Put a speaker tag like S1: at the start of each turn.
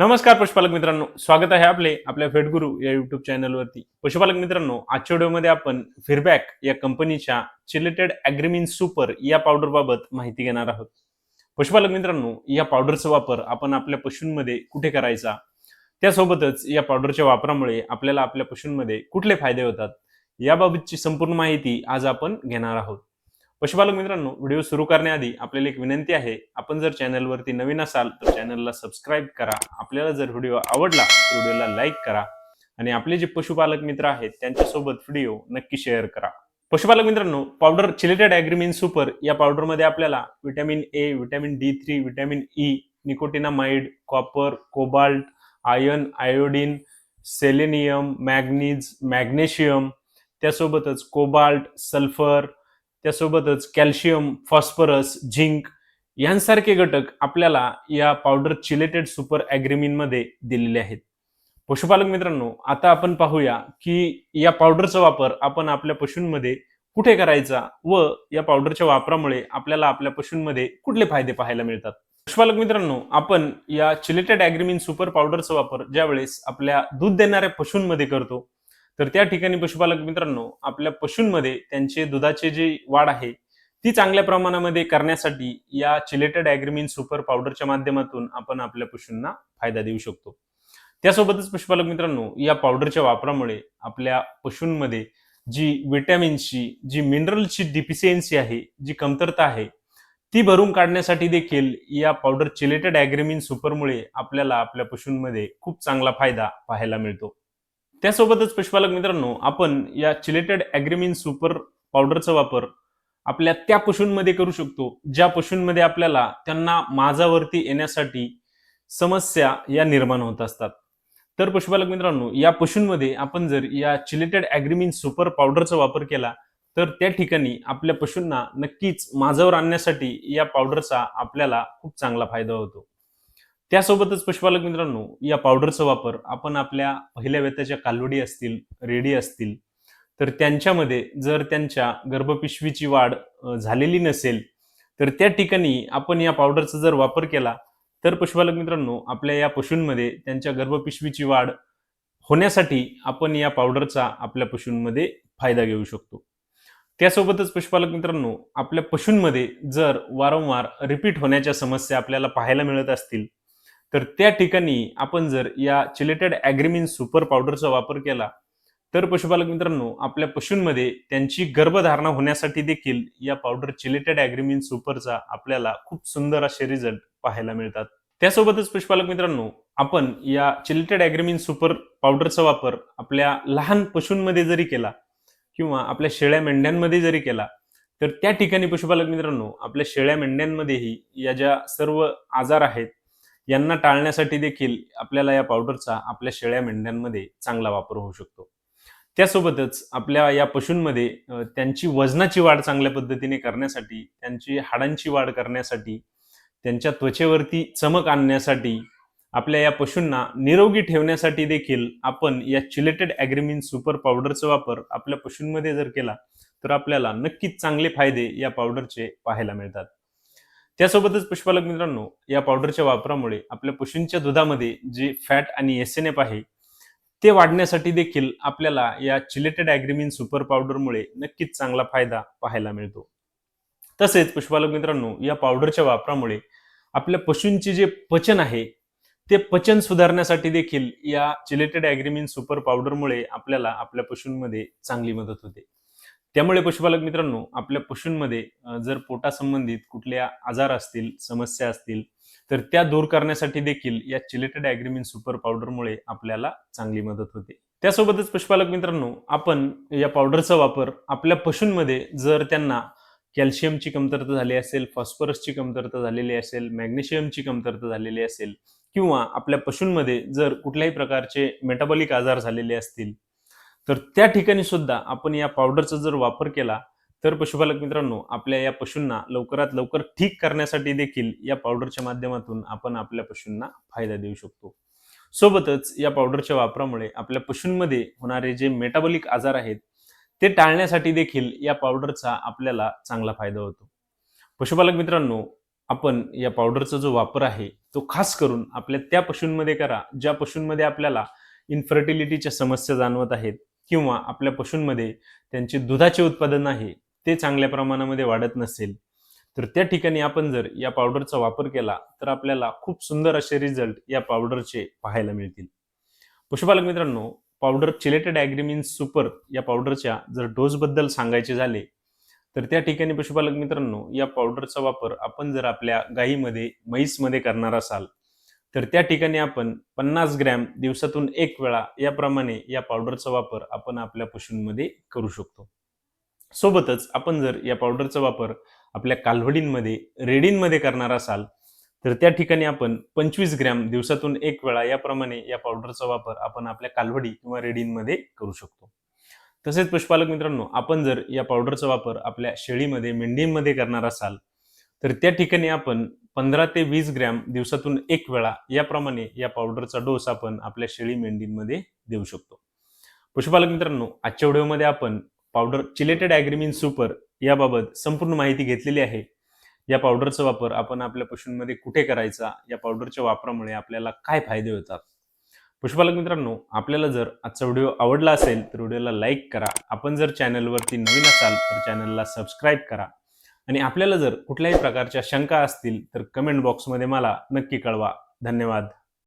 S1: नमस्कार पशुपालक मित्रांनो स्वागत आहे आपले आपल्या फेटगुरु या युट्यूब चॅनलवरती पशुपालक मित्रांनो आजच्या व्हिडिओमध्ये आपण फिरबॅक या कंपनीच्या चिलेटेड अॅग्रिमिन सुपर या पावडर बाबत माहिती घेणार आहोत. पशुपालक मित्रांनो या पावडरचा वापर आपण आपल्या पशूंमध्ये कुठे करायचा? त्यासोबतच या पावडरच्या वापरामुळे आपल्याला आपल्या पशूंमध्ये कुठले फायदे होतात? याबाबतची संपूर्ण माहिती आज आपण घेणार आहोत. पशुपालक मित्रांनो व्हिडिओ सुरू करण्याआधी आपल्याला एक विनंती आहे आपण जर चॅनलवरती नवीन असाल तर चॅनलला सबस्क्राईब करा. आपल्याला जर व्हिडिओ आवडला तर व्हिडिओला लाईक करा आणि आपले जे पशुपालक मित्र आहेत त्यांच्यासोबत व्हिडिओ नक्की शेअर करा. पशुपालक मित्रांनो पावडर चिलेटेड ॲग्रीमिन सुपर या पावडरमध्ये आपल्याला vitamin A vitamin D three vitamin E nicotinamide copper cobalt iron iodine selenium manganese magnesium त्यासोबतच कोबाल्ट सल्फर त्यासोबतच कॅल्शियम फॉस्फरस झिंक यांसारखे घटक आपल्याला या पावडर चिलेटेड सुपरमध्ये दिलेले आहेत. पशुपालक मित्रांनो आता आपण पाहूया की या पावडरचा वापर आपण आपल्या पशूंमध्ये कुठे करायचा व या पावडरच्या वापरामुळे आपल्याला आपल्या पशूंमध्ये कुठले फायदे पाहायला मिळतात? पशुपालक मित्रांनो आपण या चिलेटेड ॲग्रिमिन सुपर पावडरचा वापर ज्यावेळेस आपल्या दूध देणाऱ्या पशूंमध्ये करतो तर त्या ठिकाणी पशुपालक मित्रांनो आपल्या पशूंमध्ये त्यांचे दुधाचे जे वाढ आहे ती चांगल्या प्रमाणामध्ये करण्यासाठी या चिलेटेड ॲग्रिमिन सुपर पावडरच्या माध्यमातून आपण आपल्या पशूंना फायदा देऊ शकतो. त्यासोबतच पशुपालक मित्रांनो या पावडरच्या वापरामुळे आपल्या पशूंमध्ये जी विटॅमिनची जी मिनरलची डिफिशियन्सी आहे जी कमतरता आहे ती भरून काढण्यासाठी देखील या पावडर चिलेटेड ॲग्रिमिन सुपरमुळे आपल्याला आपल्या पशूंमध्ये खूप चांगला फायदा पाहायला मिळतो. त्यासोबतच पशुपालक मित्रांनो आपण या चिलेटेड ॲग्रिमिन सुपर पावडरचा वापर आपल्या त्या पशूंमध्ये करू शकतो ज्या पशूंमध्ये आपल्याला त्यांना माझावरती येण्यासाठी समस्या या निर्माण होत असतात. तर पशुपालक मित्रांनो या पशूंमध्ये आपण जर या चिलेटेड ॲग्रिमिन सुपर पावडरचा वापर केला तर त्या ठिकाणी आपल्या पशूंना नक्कीच माझावर आणण्यासाठी या पावडरचा आपल्याला खूप चांगला फायदा होतो. त्यासोबतच पशुपालक मित्रांनो या पावडरचा वापर आपण आपल्या पहिल्या वेताच्या कालवडी असतील रेडी असतील तर त्यांच्यामध्ये जर त्यांच्या गर्भपिशवीची वाढ झालेली नसेल तर त्या ठिकाणी आपण या पावडरचा जर वापर केला तर पशुपालक मित्रांनो आपल्या या पशूंमध्ये त्यांच्या गर्भपिशवीची वाढ होण्यासाठी आपण या पावडरचा आपल्या पशूंमध्ये फायदा घेऊ शकतो. त्यासोबतच पशुपालक मित्रांनो आपल्या पशूंमध्ये जर वारंवार रिपीट होण्याच्या समस्या आपल्याला पाहायला मिळत असतील तर त्या ठिकाणी आपण जर या चिलेटेड ॲग्रिमिन सुपर पावडरचा वापर केला तर पशुपालक मित्रांनो आपल्या पशूंमध्ये त्यांची गर्भधारणा होण्यासाठी देखील या पावडर चिलेटेड ॲग्रिमिन सुपरचा आपल्याला खूप सुंदर असे रिझल्ट पाहायला मिळतात. त्यासोबतच पशुपालक मित्रांनो आपण या चिलेटेड ॲग्रिमिन सुपर पावडरचा वापर आपल्या लहान पशूंमध्ये जरी केला किंवा आपल्या शेळ्या मेंढ्यांमध्ये जरी केला तर त्या ठिकाणी पशुपालक मित्रांनो आपल्या शेळ्या मेंढ्यांमध्येही या ज्या सर्व आजार आहेत यांना टाळण्यासाठी देखील आपल्याला या पावडरचा आपल्या शेळ्या मेंढ्यांमध्ये चांगला वापर होऊ शकतो. त्यासोबतच आपल्या या पशूंमध्ये त्यांची वजनाची वाढ चांगल्या पद्धतीने करण्यासाठी त्यांची हाडांची वाढ करण्यासाठी त्यांच्या त्वचेवरती चमक आणण्यासाठी आपल्या या पशूंना निरोगी ठेवण्यासाठी देखील आपण या चिलेटेड ॲग्रिमिन सुपर पावडरचा वापर आपल्या पशूंमध्ये जर केला तर आपल्याला नक्कीच चांगले फायदे या पावडरचे पाहायला मिळतात. त्यासोबतच पुष्पालक मित्रांनो या पावडरच्या वापरामुळे आपल्या पशूंच्या दुधामध्ये जे फॅट आणि एस एन एफ आहे ते वाढण्यासाठी देखील आपल्याला या चिलेटेड ॲग्रिमिन सुपर पावडरमुळे नक्कीच चांगला फायदा पाहायला मिळतो. तसेच पुष्पालक मित्रांनो या पावडरच्या वापरामुळे आपल्या पशूंचे जे पचन आहे ते पचन सुधारण्यासाठी देखील या चिलेटेड ॲग्रिमिन सुपर पावडरमुळे आपल्याला आपल्या पशूंमध्ये चांगली मदत होते. त्यामुळे पशुपालक मित्रांनो आपल्या पशूंमध्ये जर पोटासंबंधित कुठल्या आजार असतील समस्या असतील तर त्या दूर करण्यासाठी देखील या चिलेटेड ॲग्रीमिन सुपर पावडरमुळे आपल्याला चांगली मदत होते. त्यासोबतच पशुपालक मित्रांनो आपण या पावडरचा वापर आपल्या पशूंमध्ये जर त्यांना कॅल्शियमची कमतरता झाली असेल फॉस्फरसची कमतरता झालेली असेल मॅग्नेशियमची कमतरता झालेली असेल किंवा आपल्या पशूंमध्ये जर कुठल्याही प्रकारचे मेटाबॉलिक आजार झालेले असतील तर त्या ठिकाणी सुद्धा आपण या पावडरचा जर वापर केला तर पशुपालक मित्रांनो आपल्या या पशूंना लवकरात लवकर ठीक करण्यासाठी देखील या पावडरच्या माध्यमातून आपण आपल्या पशूंना फायदा देऊ शकतो. सोबतच या पावडरच्या वापरामुळे आपल्या पशूंमध्ये होणारे जे मेटाबॉलिक आजार आहेत ते टाळण्यासाठी देखील या पावडरचा आपल्याला चांगला फायदा होतो. पशुपालक मित्रांनो आपण या पावडरचा जो वापर आहे तो खास करून आपल्या त्या पशूंमध्ये करा ज्या पशूंमध्ये आपल्याला इन्फर्टिलिटीच्या समस्या जाणवत आहेत किंवा आपल्या पशूंमध्ये त्यांचे दुधाचे उत्पादन आहे ते चांगल्या प्रमाणामध्ये वाढत नसेल तर त्या ठिकाणी आपण जर या पावडरचा वापर केला तर आपल्याला खूप सुंदर असे रिझल्ट या पावडरचे पाहायला मिळतील. पशुपालक मित्रांनो पावडर चिलेटेड ॲग्रीमिन सुपर या पावडरच्या जर डोसबद्दल सांगायचे झाले तर त्या ठिकाणी पशुपालक मित्रांनो या पावडरचा वापर आपण जर आपल्या गायीमध्ये म्हैसमध्ये करणार असाल तर त्या ठिकाणी आपण पन्नास ग्रॅम दिवसातून एक वेळा याप्रमाणे या पावडरचा वापर आपण आपल्या पशूंमध्ये करू शकतो. सोबतच आपण जर या पावडरचा वापर आपल्या कालवडींमध्ये रेडींमध्ये करणार असाल तर त्या ठिकाणी आपण पंचवीस ग्रॅम दिवसातून एक वेळा याप्रमाणे या पावडरचा वापर आपण आपल्या कालवडी किंवा रेडींमध्ये करू शकतो. तसेच पशुपालक मित्रांनो आपण जर या पावडरचा वापर आपल्या शेळीमध्ये मेंढीमध्ये करणार असाल तर त्या ठिकाणी आपण पंधरा ते वीस ग्रॅम दिवसातून एक वेळा याप्रमाणे या पावडरचा डोस आपण आपल्या शेळी मेंढींमध्ये देऊ शकतो. पशुपालक मित्रांनो आजच्या व्हिडिओमध्ये आपण पावडर चिलेटेड ॲग्रीमिन सुपर याबाबत संपूर्ण माहिती घेतलेली आहे. या पावडरचा वापर आपण आपल्या पशूंमध्ये कुठे करायचा या पावडरच्या वापरामुळे आपल्याला काय फायदे होतात? पशुपालक मित्रांनो आपल्याला जर आजचा व्हिडिओ आवडला असेल तर व्हिडिओला लाईक करा. आपण जर चॅनलवरती नवीन असाल तर चॅनलला सबस्क्राईब करा. आणि आपल्याला जर कुठल्याही प्रकारच्या शंका असतील तर कमेंट बॉक्समध्ये मला नक्की कळवा. धन्यवाद.